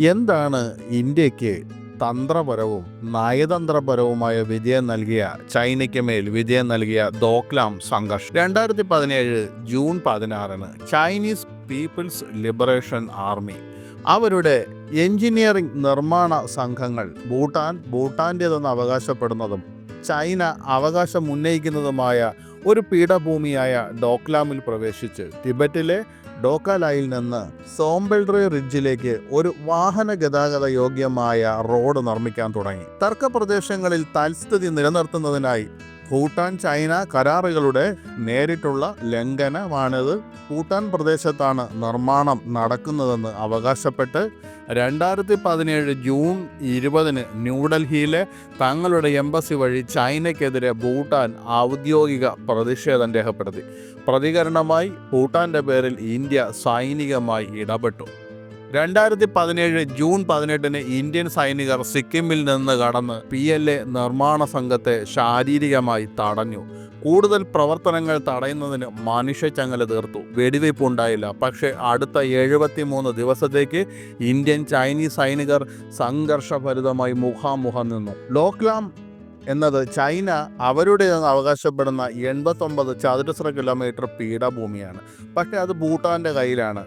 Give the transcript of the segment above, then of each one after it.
എന്താണ് ഇന്ത്യയ്ക്ക് തന്ത്രപരവും നയതന്ത്രപരവുമായ വിജയം നൽകിയ ചൈനയ്ക്ക് മേൽ വിജയം നൽകിയ ദോക്ലാം സംഘർഷം? രണ്ടായിരത്തി പതിനേഴ് ജൂൺ പതിനാറിന് ചൈനീസ് പീപ്പിൾസ് ലിബറേഷൻ ആർമി അവരുടെ എഞ്ചിനീയറിംഗ് നിർമ്മാണ സംഘങ്ങൾ ഭൂട്ടാൻ ഭൂട്ടാന്റേതെന്ന് അവകാശപ്പെടുന്നതും ചൈന അവകാശം ഉന്നയിക്കുന്നതുമായ ഒരു പീഠഭൂമിയായ ഡോക്ലാമിൽ പ്രവേശിച്ച് ടിബറ്റിലെ ഡോക്കാലായിൽ നിന്ന് സോംബെൽഡ്രി റിഡ്ജിലേക്ക് ഒരു വാഹന ഗതാഗത യോഗ്യമായ റോഡ് നിർമ്മിക്കാൻ തുടങ്ങി. തർക്ക പ്രദേശങ്ങളിൽ തൽസ്ഥിതി നിലനിർത്തുന്നതിനായി ഭൂട്ടാൻ ചൈന കരാറുകളുടെ നേരിട്ടുള്ള ലംഘനമാണിത്. ഭൂട്ടാൻ പ്രദേശത്താണ് നിർമ്മാണം നടക്കുന്നതെന്ന് അവകാശപ്പെട്ട് രണ്ടായിരത്തി പതിനേഴ് ജൂൺ ഇരുപതിന് ന്യൂഡൽഹിയിലെ തങ്ങളുടെ എംബസി വഴി ചൈനയ്ക്കെതിരെ ഭൂട്ടാൻ ഔദ്യോഗിക പ്രതിഷേധം രേഖപ്പെടുത്തി. പ്രതികരണമായി ഭൂട്ടാന്റെ പേരിൽ ഇന്ത്യ സൈനികമായി ഇടപെട്ടു. രണ്ടായിരത്തി പതിനേഴ് ജൂൺ പതിനെട്ടിന് ഇന്ത്യൻ സൈനികർ സിക്കിമിൽ നിന്ന് കടന്ന് പി എൽ എ നിർമ്മാണ സംഘത്തെ ശാരീരികമായി തടഞ്ഞു. കൂടുതൽ പ്രവർത്തനങ്ങൾ തടയുന്നതിന് മനുഷ്യ ചങ്ങല തീർത്തു. വെടിവയ്പ് ഉണ്ടായില്ല പക്ഷേ അടുത്ത എഴുപത്തിമൂന്ന് ദിവസത്തേക്ക് ഇന്ത്യൻ ചൈനീസ് സൈനികർ സംഘർഷഭരിതമായി മുഖാമുഖം നിന്നു. ലോക്ലാം എന്നത് ചൈന അവരുടെ അവകാശപ്പെടുന്ന എൺപത്തൊമ്പത് ചതുരശ്ര കിലോമീറ്റർ പീഠഭൂമിയാണ്. പക്ഷേ അത് ഭൂട്ടാന്റെ കയ്യിലാണ്.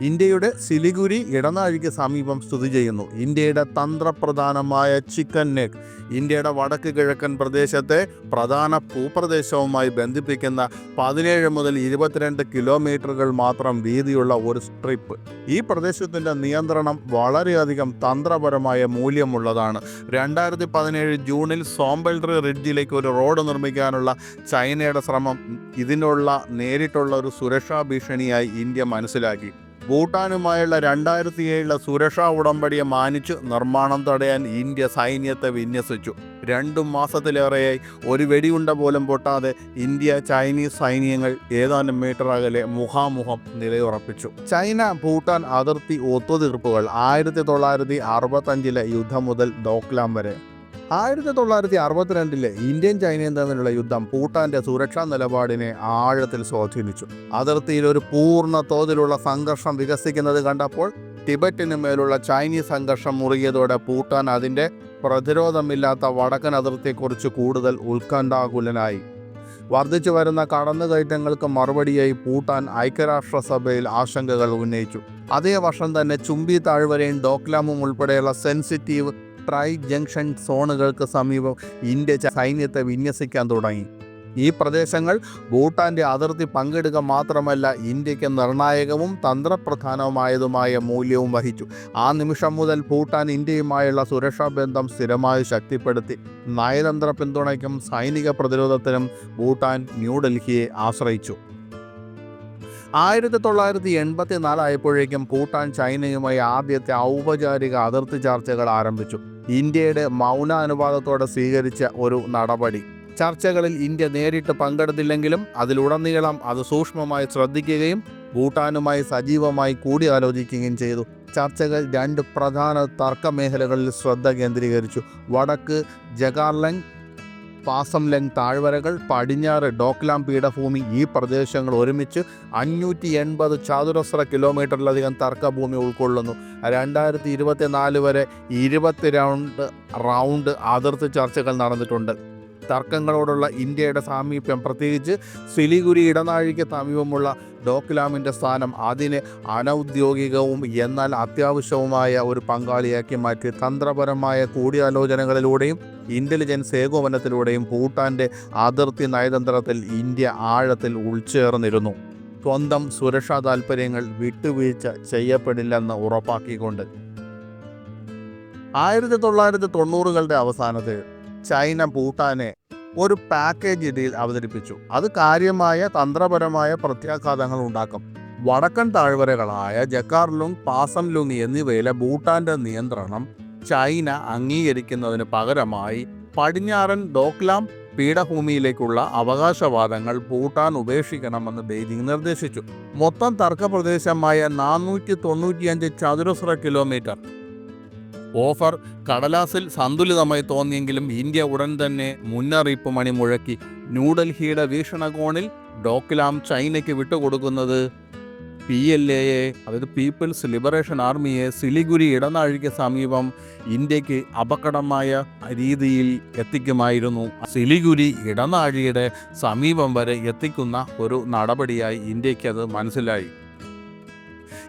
ഇന്ത്യയുടെ സിലിഗുരി ഇടനാഴിക്ക് സമീപം സ്ഥിതി ചെയ്യുന്നു. ഇന്ത്യയുടെ തന്ത്രപ്രധാനമായ ചിക്കൻ നെക്ക് ഇന്ത്യയുടെ വടക്ക് കിഴക്കൻ പ്രദേശത്തെ പ്രധാന ഭൂപ്രദേശവുമായി ബന്ധിപ്പിക്കുന്ന പതിനേഴ് മുതൽ ഇരുപത്തിരണ്ട് കിലോമീറ്ററുകൾ മാത്രം വീതിയുള്ള ഒരു സ്ട്രിപ്പ്. ഈ പ്രദേശത്തിന്റെ നിയന്ത്രണം വളരെയധികം തന്ത്രപരമായ മൂല്യമുള്ളതാണ്. രണ്ടായിരത്തി പതിനേഴ് ജൂണിൽ സോംബൽട്രി റിഡ്ജിലേക്ക് ഒരു റോഡ് നിർമ്മിക്കാനുള്ള ചൈനയുടെ ശ്രമം ഇതിനുള്ള നേരിട്ടുള്ള ഒരു സുരക്ഷാ ഭീഷണിയായി ഇന്ത്യ മനസ്സിലാക്കി. ഭൂട്ടാനുമായുള്ള രണ്ടായിരത്തി ഏഴിലെ സുരക്ഷാ ഉടമ്പടിയെ മാനിച്ചു നിർമ്മാണം തടയാൻ ഇന്ത്യ സൈന്യത്തെ വിന്യസിച്ചു. രണ്ടു മാസത്തിലേറെയായി ഒരു വെടിയുണ്ട പോലും പൊട്ടാതെ ഇന്ത്യ ചൈനീസ് സൈന്യങ്ങൾ ഏതാനും മീറ്റർ അകലെ മുഖാമുഖം നിലയുറപ്പിച്ചു. ചൈന ഭൂട്ടാൻ അതിർത്തി ഒത്തുതീർപ്പുകൾ ആയിരത്തി തൊള്ളായിരത്തി അറുപത്തഞ്ചിലെ യുദ്ധം മുതൽ ഡോക്ലാം വരെ. ആയിരത്തി തൊള്ളായിരത്തി അറുപത്തിരണ്ടിലെ ഇന്ത്യൻ ചൈനയും തമ്മിലുള്ള യുദ്ധം ഭൂട്ടാന്റെ സുരക്ഷാ നിലപാടിനെ ആഴത്തിൽ സ്വാധീനിച്ചു. അതിർത്തിയിൽ ഒരു പൂർണ തോതിലുള്ള സംഘർഷം വികസിക്കുന്നത് കണ്ടപ്പോൾ ടിബറ്റിന് മേലുള്ള ചൈനീസ് സംഘർഷം മുറുകിയതോടെ ഭൂട്ടാൻ അതിന്റെ പ്രതിരോധമില്ലാത്ത വടക്കൻ അതിർത്തിയെക്കുറിച്ച് കൂടുതൽ ഉത്കണ്ഠാകുലനായി. വർദ്ധിച്ചു വരുന്ന കടന്നുകയറ്റങ്ങൾക്ക് മറുപടിയായി ഭൂട്ടാൻ ഐക്യരാഷ്ട്രസഭയിൽ ആശങ്കകൾ ഉന്നയിച്ചു. അതേ വർഷം തന്നെ ചുംബി താഴ്വരയും ഡോക്ലാമും ഉൾപ്പെടെയുള്ള സെൻസിറ്റീവ് ട്രൈ ജംഗ്ഷൻ സോണുകൾക്ക് സമീപം ഇന്ത്യ സൈന്യത്തെ വിന്യസിക്കാൻ തുടങ്ങി. ഈ പ്രദേശങ്ങൾ ഭൂട്ടാന്റെ അതിർത്തി പങ്കിടുക മാത്രമല്ല ഇന്ത്യയ്ക്ക് നിർണായകവും തന്ത്രപ്രധാനവുമായതുമായ മൂല്യവും വഹിച്ചു. ആ നിമിഷം മുതൽ ഭൂട്ടാൻ ഇന്ത്യയുമായുള്ള സുരക്ഷാ ബന്ധം സ്ഥിരമായി ശക്തിപ്പെടുത്തി. നയതന്ത്ര പിന്തുണയ്ക്കും സൈനിക പ്രതിരോധത്തിനും ഭൂട്ടാൻ ന്യൂഡൽഹിയെ ആശ്രയിച്ചു. ആയിരത്തി തൊള്ളായിരത്തി എൺപത്തി നാലായപ്പോഴേക്കും ഭൂട്ടാൻ ചൈനയുമായി ആദ്യത്തെ ഔപചാരിക അതിർത്തി ചർച്ചകൾ ആരംഭിച്ചു. ഇന്ത്യയുടെ മൗന അനുവാദത്തോടെ സ്വീകരിച്ച ഒരു നടപടി. ചർച്ചകളിൽ ഇന്ത്യ നേരിട്ട് പങ്കെടുത്തില്ലെങ്കിലും അതിലുടനീളം അത് സൂക്ഷ്മമായി ശ്രദ്ധിക്കുകയും ഭൂട്ടാനുമായി സജീവമായി കൂടിയാലോചിക്കുകയും ചെയ്തു. ചർച്ചകൾ രണ്ട് പ്രധാന തർക്ക മേഖലകളിൽ ശ്രദ്ധ കേന്ദ്രീകരിച്ചു. വടക്ക് ജഗാർലങ് പാസംലങ് താഴ്വരകൾ പടിഞ്ഞാറ് ഡോക്ലാം പീഠഭൂമി ഈ പ്രദേശങ്ങൾ ഒരുമിച്ച് അഞ്ഞൂറ്റി എൺപത് ചതുരശ്ര കിലോമീറ്ററിലധികം തർക്കഭൂമി ഉൾക്കൊള്ളുന്നു. രണ്ടായിരത്തി ഇരുപത്തിനാല് വരെ ഇരുപത്തി രണ്ട് റൗണ്ട് അതിർത്തി ചർച്ചകൾ നടന്നിട്ടുണ്ട്. തർക്കങ്ങളോടുള്ള ഇന്ത്യയുടെ സാമീപ്യം. പ്രത്യേകിച്ച് സിലിഗുരി ഇടനാഴിക്ക് സമീപമുള്ള ഡോക്ലാമിന്റെ സ്ഥാനം അതിനെ അനൗദ്യോഗികവും എന്നാൽ അത്യാവശ്യവുമായ ഒരു പങ്കാളിയാക്കി മാറ്റി. തന്ത്രപരമായ കൂടിയാലോചനകളിലൂടെയും ഇന്റലിജൻസ് ഏകോപനത്തിലൂടെയും ഭൂട്ടാന്റെ അതിർത്തി നയതന്ത്രത്തിൽ ഇന്ത്യ ആഴത്തിൽ ഉൾച്ചേർന്നിരുന്നു. സ്വന്തം സുരക്ഷാ താൽപ്പര്യങ്ങൾ വിട്ടുവീഴ്ച ചെയ്യപ്പെടില്ലെന്ന് ഉറപ്പാക്കിക്കൊണ്ട്. ആയിരത്തി തൊള്ളായിരത്തി തൊണ്ണൂറുകളുടെ അവസാനത്തിൽ ചൈന ഭൂട്ടാനെ ഒരു പാക്കേജ് ഡീൽ അവതരിപ്പിച്ചു. അത് കാര്യമായ തന്ത്രപരമായ പ്രത്യാഘാതങ്ങൾ ഉണ്ടാക്കും. വടക്കൻ താഴ്വരകളായ ജക്കാർലുങ് പാസംലുങ് എന്നിവയിലെ ഭൂട്ടാന്റെ നിയന്ത്രണം ചൈന അംഗീകരിക്കുന്നതിന് പകരമായി പടിഞ്ഞാറൻ ഡോക്ലാം പീഠഭൂമിയിലേക്കുള്ള അവകാശവാദങ്ങൾ ഭൂട്ടാൻ ഉപേക്ഷിക്കണമെന്ന് ബെയ്ജിംഗ് നിർദ്ദേശിച്ചു. മൊത്തം തർക്കപ്രദേശമായ നാനൂറ്റി തൊണ്ണൂറ്റിയഞ്ച് ചതുരശ്ര കിലോമീറ്റർ ഓഫർ കടലാസിൽ സന്തുലിതമായി തോന്നിയെങ്കിലും ഇന്ത്യ ഉടൻ തന്നെ മുന്നറിയിപ്പ് മണി മുഴക്കി. ന്യൂഡൽഹിയുടെ വീക്ഷണകോണിൽ ഡോക്ലാം ചൈനയ്ക്ക് വിട്ടുകൊടുക്കുന്നത് പി എൽ എയെ അതായത് പീപ്പിൾസ് ലിബറേഷൻ ആർമിയെ സിലിഗുരി ഇടനാഴിക്ക് സമീപം ഇന്ത്യയ്ക്ക് അപകടമായ രീതിയിൽ എത്തിക്കുമായിരുന്നു. സിലിഗുരി ഇടനാഴിയുടെ സമീപം വരെ എത്തിക്കുന്ന ഒരു നടപടിയായി ഇന്ത്യയ്ക്ക് അത് മനസ്സിലായി.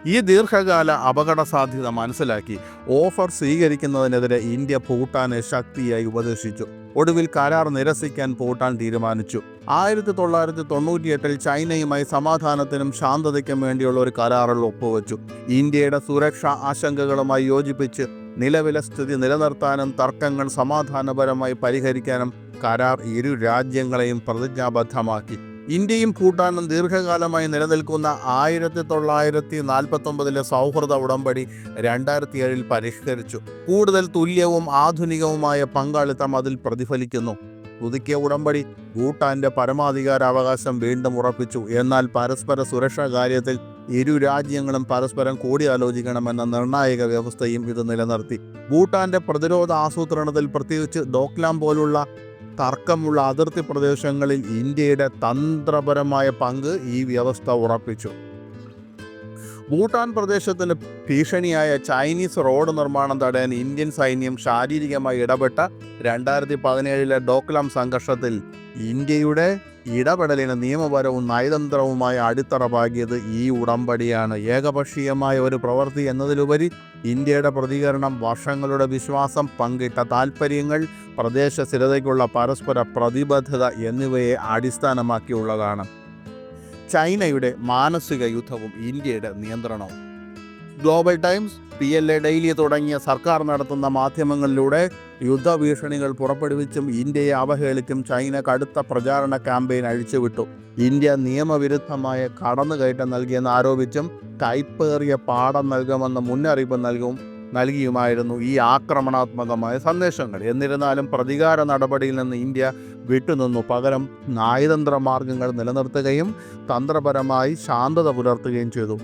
ഈ ദീർഘകാല അപകട സാധ്യത മനസ്സിലാക്കി ഓഫർ സ്വീകരിക്കുന്നതിനെതിരെ ഇന്ത്യ ഭൂട്ടാനെ ശക്തിയായി ഉപദേശിച്ചു. ഒടുവിൽ കരാർ നിരസിക്കാൻ ഭൂട്ടാൻ തീരുമാനിച്ചു. ആയിരത്തി തൊള്ളായിരത്തി തൊണ്ണൂറ്റിയെട്ടിൽ ചൈനയുമായി സമാധാനത്തിനും ശാന്തതയ്ക്കും വേണ്ടിയുള്ള ഒരു കരാറിൽ ഒപ്പുവെച്ചു. ഇന്ത്യയുടെ സുരക്ഷാ ആശങ്കകളുമായി യോജിപ്പിച്ച് നിലവിലെ സ്ഥിതി നിലനിർത്താനും തർക്കങ്ങൾ സമാധാനപരമായി പരിഹരിക്കാനും കരാർ ഇരു രാജ്യങ്ങളെയും പ്രതിജ്ഞാബദ്ധമാക്കി. ഇന്ത്യയും ഭൂട്ടാനും ദീർഘകാലമായി നിലനിൽക്കുന്ന ആയിരത്തി തൊള്ളായിരത്തി നാൽപ്പത്തൊമ്പതിലെ സൗഹൃദ ഉടമ്പടി രണ്ടായിരത്തി ഏഴിൽ പരിഷ്കരിച്ചു. കൂടുതൽ തുല്യവും ആധുനികവുമായ പങ്കാളിത്തം അതിൽ പ്രതിഫലിക്കുന്നു. പുതുക്കിയ ഉടമ്പടി ഭൂട്ടാന്റെ പരമാധികാരാവകാശം വീണ്ടും ഉറപ്പിച്ചു. എന്നാൽ പരസ്പര സുരക്ഷാ കാര്യത്തിൽ ഇരു രാജ്യങ്ങളും പരസ്പരം കൂടിയാലോചിക്കണമെന്ന നിർണായക വ്യവസ്ഥയും ഇത് നിലനിർത്തി. ഭൂട്ടാന്റെ പ്രതിരോധ ആസൂത്രണത്തിൽ പ്രത്യേകിച്ച് ഡോക്ലാം പോലുള്ള തർക്കമുള്ള അതിർത്തി പ്രദേശങ്ങളിൽ ഇന്ത്യയുടെ തന്ത്രപരമായ പങ്ക് ഈ വ്യവസ്ഥ ഉറപ്പിച്ചു. ഭൂട്ടാൻ പ്രദേശത്തിന് ഭീഷണിയായ ചൈനീസ് റോഡ് നിർമ്മാണം തടയാൻ ഇന്ത്യൻ സൈന്യം ശാരീരികമായി ഇടപെട്ട രണ്ടായിരത്തി പതിനേഴിലെ ഡോക്ലാം സംഘർഷത്തിൽ ഇന്ത്യയുടെ ഇടപെടലിന് നിയമപരവും നയതന്ത്രവുമായ അടിത്തറ പാകിയത് ഈ ഉടമ്പടിയാണ്. ഏകപക്ഷീയമായ ഒരു പ്രവൃത്തി എന്നതിലുപരി ഇന്ത്യയുടെ പ്രതികരണം വർഷങ്ങളുടെ വിശ്വാസം പങ്കിട്ട താൽപ്പര്യങ്ങൾ പ്രദേശ സ്ഥിരതയ്ക്കുള്ള പരസ്പര പ്രതിബദ്ധത എന്നിവയെ അടിസ്ഥാനമാക്കിയുള്ളതാണ്. ചൈനയുടെ മാനസിക യുദ്ധവും ഇന്ത്യയുടെ നിയന്ത്രണവും. Global times P L A daily തുടങ്ങിയ സർക്കാർ നടത്തുന്ന മാധ്യമങ്ങളിലൂടെ യുദ്ധഭീഷണികൾ പുറപ്പെടുവിച്ചും ഇന്ത്യയെ അവഹേളിച്ചും ചൈന കടുത്ത പ്രചാരണ ക്യാമ്പയിൻ അഴിച്ചുവിട്ടു. ഇന്ത്യ നിയമവിരുദ്ധമായ കടന്നുകയറ്റം നൽകിയെന്ന് ആരോപിച്ചും കൈപ്പേറിയ പാഠം നൽകുമെന്ന മുന്നറിയിപ്പ് നൽകും നൽകിയുമായിരുന്നു ഈ ആക്രമണാത്മകമായ സന്ദേശങ്ങൾ. എന്നിരുന്നാലും പ്രതികാര നടപടിയിൽ നിന്ന് ഇന്ത്യ വിട്ടുനിന്നു. പകരം നയതന്ത്ര മാർഗങ്ങൾ നിലനിർത്തുകയും തന്ത്രപരമായി ശാന്തത പുലർത്തുകയും ചെയ്തു.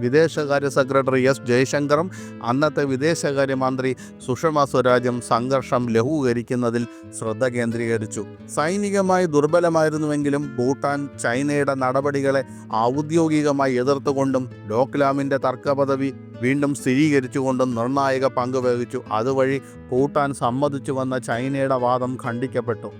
വിദേശകാര്യ സെക്രട്ടറി എസ് ജയശങ്കറും അന്നത്തെ വിദേശകാര്യമന്ത്രി സുഷമ സ്വരാജും സംഘർഷം ലഘൂകരിക്കുന്നതിൽ ശ്രദ്ധ കേന്ദ്രീകരിച്ചു. സൈനികമായി ദുർബലമായിരുന്നുവെങ്കിലും ഭൂട്ടാൻ ചൈനയുടെ നടപടികളെ ഔദ്യോഗികമായി എതിർത്തുകൊണ്ടും ഡോക്ലാമിന്റെ തർക്കപദവി വീണ്ടും സ്ഥിരീകരിച്ചുകൊണ്ടും നിർണായക പങ്ക് വഹിച്ചു. അതുവഴി ഭൂട്ടാൻ സമ്മതിച്ചു വന്ന ചൈനയുടെ വാദം ഖണ്ഡിക്കപ്പെട്ടു.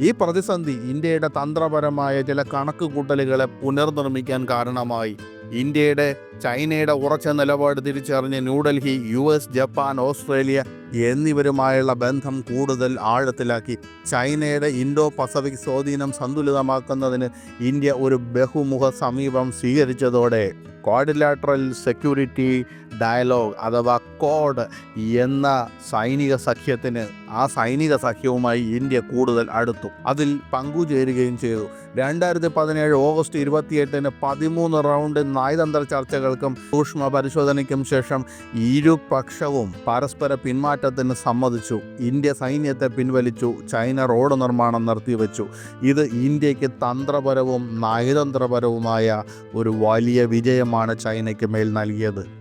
ഈ പ്രതിസന്ധി ഇന്ത്യയുടെ തന്ത്രപരമായ ചില കണക്കുകൂട്ടലുകളെ പുനർനിർമ്മിക്കാൻ കാരണമായി. ഇന്ത്യയുടെ ചൈനയുടെ ഉറച്ച നിലപാട് തിരിച്ചറിഞ്ഞ് New Delhi U S Japan Australia എന്നിവരുമായുള്ള ബന്ധം കൂടുതൽ ആഴത്തിലാക്കി. ചൈനയുടെ ഇൻഡോ പസഫിക് സ്വാധീനം സന്തുലിതമാക്കുന്നതിന് ഇന്ത്യ ഒരു ബഹുമുഖ സമീപം സ്വീകരിച്ചതോടെ ക്വാഡിലാട്രൽ സെക്യൂരിറ്റി ഡയലോഗ് അഥവാ കോഡ് എന്ന സൈനിക സഖ്യത്തിന് ആ സൈനിക സഖ്യവുമായി ഇന്ത്യ കൂടുതൽ അടുത്തു. അതിൽ പങ്കുചേരുകയും ചെയ്തു. രണ്ടായിരത്തി പതിനേഴ് ഓഗസ്റ്റ് ഇരുപത്തിയെട്ടിന് പതിമൂന്ന് റൗണ്ട് നയതന്ത്ര ചർച്ചകൾക്കും സൂക്ഷ്മ പരിശോധനയ്ക്കും ശേഷം ഇരുപക്ഷവും പരസ്പര പിന്മാറ്റത്തിന് സമ്മതിച്ചു. ഇന്ത്യ സൈന്യത്തെ പിൻവലിച്ചു. ചൈന റോഡ് നിർമ്മാണം നിർത്തിവെച്ചു. ഇത് ഇന്ത്യയ്ക്ക് തന്ത്രപരവും നയതന്ത്രപരവുമായ ഒരു വലിയ വിജയമാണ് ചൈനയ്ക്ക് മേൽ നൽകിയത്.